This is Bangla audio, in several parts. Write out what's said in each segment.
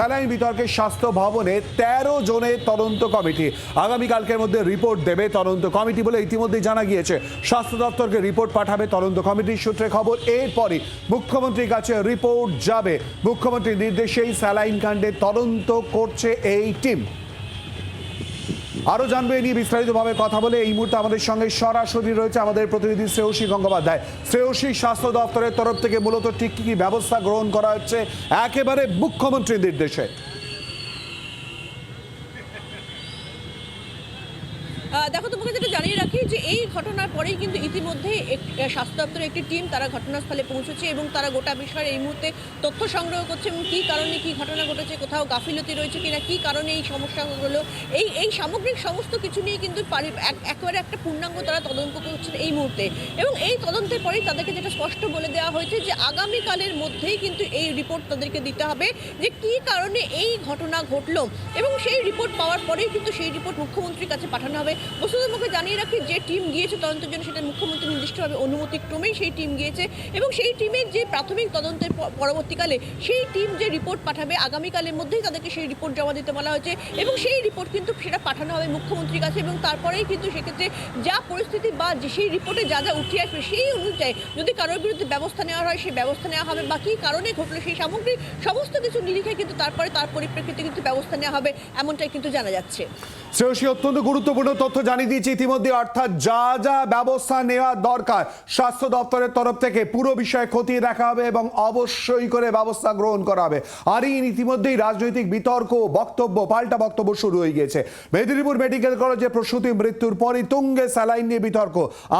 স্যালাইন বিতর্কে স্বাস্থ্য ভবনে তেরো জনের তদন্ত কমিটি। আগামীকালকের মধ্যে রিপোর্ট দেবে তদন্ত কমিটি বলে ইতিমধ্যে জানা গিয়েছে। স্বাস্থ্য দপ্তরকে রিপোর্ট পাঠাবে তদন্ত কমিটির সূত্রে খবর। এরপরই মুখ্যমন্ত্রীর কাছে রিপোর্ট যাবে। মুখ্যমন্ত্রীর নির্দেশেই স্যালাইন কাণ্ডে তদন্ত করছে এই টিম। আরও জানবে, এ নিয়ে বিস্তারিতভাবে কথা বলে এই মুহূর্তে আমাদের সঙ্গে সরাসরি রয়েছে আমাদের প্রতিনিধি শ্রেয়সী গঙ্গোপাধ্যায়। শ্রেয়সী, স্বাস্থ্য দপ্তরের তরফ থেকে মূলত ঠিক কী কি ব্যবস্থা গ্রহণ করা হচ্ছে, একেবারে মুখ্যমন্ত্রীর নির্দেশে আহ, দেখো তোমাকে যেটা জানিয়ে রাখি যে এই ঘটনার পরেই কিন্তু ইতিমধ্যে স্বাস্থ্য দপ্তরের একটি টিম তারা ঘটনাস্থলে পৌঁছেছে এবং তারা গোটা বিষয়ের এই মুহূর্তে তথ্য সংগ্রহ করছে এবং কী কারণে কী ঘটনা ঘটেছে, কোথাও গাফিলতি রয়েছে কিনা, কী কারণে এই সমস্যা হলো, এই এই সামগ্রিক সমস্ত কিছু নিয়ে কিন্তু একেবারে একটা পূর্ণাঙ্গ তারা তদন্ত করছেন এই মুহূর্তে। এবং এই তদন্তের পরেই তাদেরকে যেটা স্পষ্ট বলে দেওয়া হয়েছে যে আগামীকালের মধ্যেই কিন্তু এই রিপোর্ট তাদেরকে দিতে হবে যে কী কারণে এই ঘটনা ঘটলো। এবং সেই রিপোর্ট পাওয়ার পরেই কিন্তু সেই রিপোর্ট মুখ্যমন্ত্রীর কাছে পাঠানো হবে। বস্তুত তোমাকে জানিয়ে রাখি যে টিম গিয়েছে তদন্তের জন্য, সেটা মুখ্যমন্ত্রী নির্দিষ্টভাবে অনুমতিক্রমেই সেই টিম গিয়েছে এবং সেই টিমের যে প্রাথমিক তদন্তের পরবর্তীকালে সেই টিম যে রিপোর্ট পাঠাবে, আগামীকালের মধ্যেই তাদেরকে সেই রিপোর্ট জমা দিতে বলা হয়েছে এবং সেই রিপোর্ট কিন্তু সেটা পাঠানো হবে মুখ্যমন্ত্রীর কাছে এবং তারপরেই কিন্তু সেক্ষেত্রে যা পরিস্থিতি বা সেই রিপোর্টে যা যা উঠে আসবে সেই অনুযায়ী যদি কারোর বিরুদ্ধে ব্যবস্থা নেওয়া হয়, সেই ব্যবস্থা নেওয়া হবে বা কী কারণে ঘটলো সেই সামগ্রিক সমস্ত কিছু নিরিখে কিন্তু তারপরে তার পরিপ্রেক্ষিতে কিন্তু ব্যবস্থা নেওয়া হবে, এমনটাই কিন্তু জানা যাচ্ছে। শ্রেয়সী অত্যন্ত গুরুত্বপূর্ণ তথ্য জানিয়ে দিয়েছে ইতিমধ্যে, অর্থাৎ যা যা ব্যবস্থা নেওয়া দরকার, স্বাস্থ্য দপ্তরের তরফ থেকে পুরো বিষয়ে খতিয়ে দেখা হবে এবং অবশ্যই করে ব্যবস্থা গ্রহণ করা হবে। আর এই ইতিমধ্যেই রাজনৈতিক বিতর্ক, বক্তব্য, পাল্টা বক্তব্য শুরু হয়ে গিয়েছে। মেদিনীপুর মেডিকেল কলেজে প্রসূতি মৃত্যুর পরই তুঙ্গে স্যালাইন নিয়ে বিতর্ক।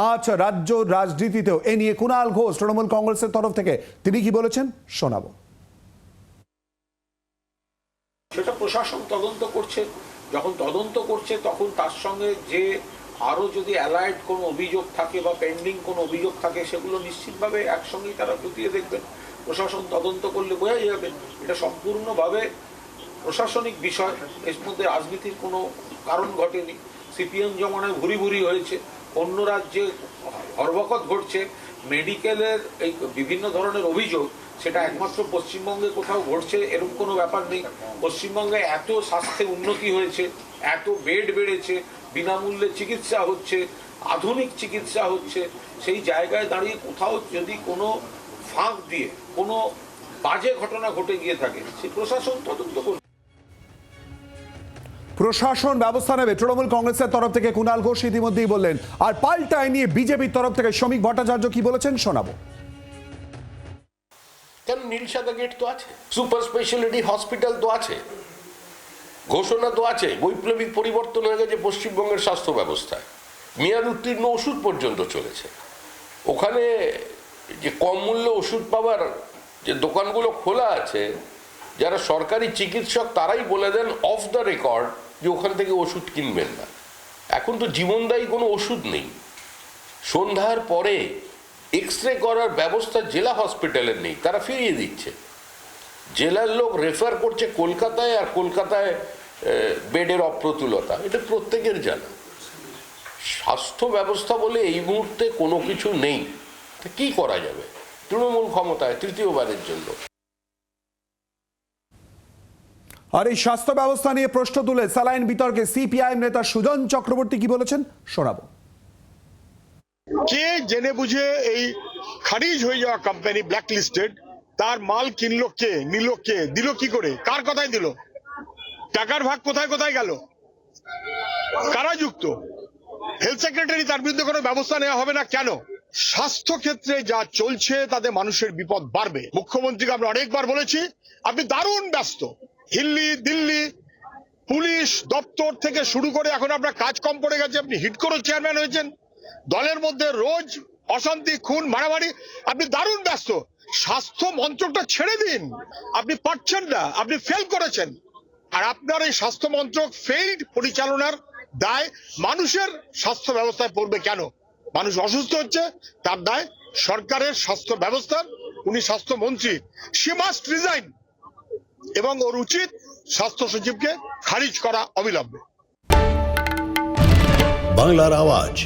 আজ রাজ্য রাজনীতিতেও এ নিয়ে কুণাল ঘোষ, তৃণমূল কংগ্রেসের তরফ থেকে তিনি কি বলেছেন শোনাবো। সেটা প্রশাসন তদন্ত করছে যখন তদন্ত করছে, তখন তার সঙ্গে যে আরও যদি অ্যালাইড কোনো অভিযোগ থাকে বা পেন্ডিং কোনো অভিযোগ থাকে, সেগুলো নিশ্চিতভাবে একসঙ্গেই তারা খতিয়ে দেখবেন। প্রশাসন তদন্ত করলে বোঝাই যাবে এটা সম্পূর্ণভাবে প্রশাসনিক বিষয়। এর মধ্যে রাজনীতির কোনো কারণ ঘটেনি। সিপিএম জমানায় ভুরি ভুরি হয়েছে। অন্য রাজ্যে হরবকত ঘটছে। মেডিকেলের এই বিভিন্ন ধরনের অভিযোগ সেটা একমাত্র পশ্চিমবঙ্গে কোথাও ঘটছে, এরকম কোনো ব্যাপার নেই। পশ্চিমবঙ্গে এত স্বাস্থ্যে উন্নতি হয়েছে, এত বেড বেড়েছে, বিনামূল্যে চিকিৎসা হচ্ছে, আধুনিক চিকিৎসা হচ্ছে, সেই জায়গায় দাঁড়িয়ে কোথাও যদি কোনো ফাঁক দিয়ে, কোনো বাজে ঘটনা ঘটে গিয়ে থাকে, সে প্রশাসন তদন্ত করবে। প্রশাসন ব্যবস্থা নেবে, তৃণমূল কংগ্রেসের তরফ থেকে কুণাল ঘোষ ইতিমধ্যেই বললেন। আর পাল্টায় নিয়ে বিজেপির তরফ থেকে শ্রমিক ভট্টাচার্য কি বলেছেন শোনাবো। কেন নীল সাদা গেট তো আছে? সুপার স্পেশালিটি হসপিটাল তো আছে। ঘোষণা তো আছে, বৈপ্লবিক পরিবর্তন হয়ে গেছে পশ্চিমবঙ্গের স্বাস্থ্য ব্যবস্থায়। মেয়াদ উত্তীর্ণ ওষুধ পর্যন্ত চলেছে। ওখানে যে কম মূল্যে ওষুধ পাওয়ার যে দোকানগুলো খোলা আছে, যারা সরকারি চিকিৎসক তারাই বলে দেন অফ দ্য রেকর্ড যে ওখান থেকে ওষুধ কিনবেন না। এখন তো জীবনদায়ী কোনো ওষুধ নেই। সন্ধ্যার পরে এক্স রে করার ব্যবস্থা জেলা হসপিটালের নেই, তারা ফিরিয়ে দিচ্ছে। জেলার লোক রেফার করছে কলকাতায় আর কলকাতায় বেডের অপ্রতুলতা, এটা প্রত্যেকের জানা। স্বাস্থ্য ব্যবস্থা বলে এই মুহূর্তে কোনো কিছু নেই, তা কি করা যাবে? তৃণমূল ক্ষমতায় তৃতীয়বারের জন্য। আর এই স্বাস্থ্য ব্যবস্থা নিয়ে প্রশ্ন তুলে, স্যালাইন বিতর্কে সিপিআইএম নেতা সুজন চক্রবর্তী কি বলেছেন? শোনাবো। কে জেনে বুঝে এই খারিজ হয়ে যাওয়া কোম্পানি ব্ল্যাক লিস্টেড তার মাল কিনলো কে? নিল কে? দিল কি করে? কার কথায় দিল? টাকার ভাগ কোথায় কোথায় গেল? কারা যুক্ত? হেলথ সেক্রেটারি তার বিরুদ্ধে কোনো ব্যবস্থা নেওয়া হবে না কেন? স্বাস্থ্য ক্ষেত্রে যা চলছে তাতে মানুষের বিপদ বাড়বে। মুখ্যমন্ত্রীকে আমরা অনেকবার বলেছি, আপনি দারুণ ব্যস্ত। হিল্লি, দিল্লি, পুলিশ দপ্তর থেকে শুরু করে এখন আপনার কাজ কম পড়ে গেছে, আপনি হিট করে চেয়ারম্যান হয়েছেন। দলের মধ্যে রোজ অশান্তি, খুন, মারামারি। আপনি দারুণ ব্যস্ত। স্বাস্থ্য মন্ত্রকটা ছেড়ে দিন। আপনি পারছেন না। আপনি ফেল করেছেন। আর আপনার এই স্বাস্থ্য মন্ত্রক ফেইল্ড পরিচালনার দায় মানুষের স্বাস্থ্য ব্যবস্থায় পড়বে কেন? মানুষ অসুস্থ হচ্ছে, তার দায় সরকারের স্বাস্থ্য ব্যবস্থার উনি স্বাস্থ্যমন্ত্রী সি মাস্ট রিজাইন এবং ওর উচিত স্বাস্থ্য সচিবকে খারিজ করা অবিলম্বে। বাংলার আওয়াজ।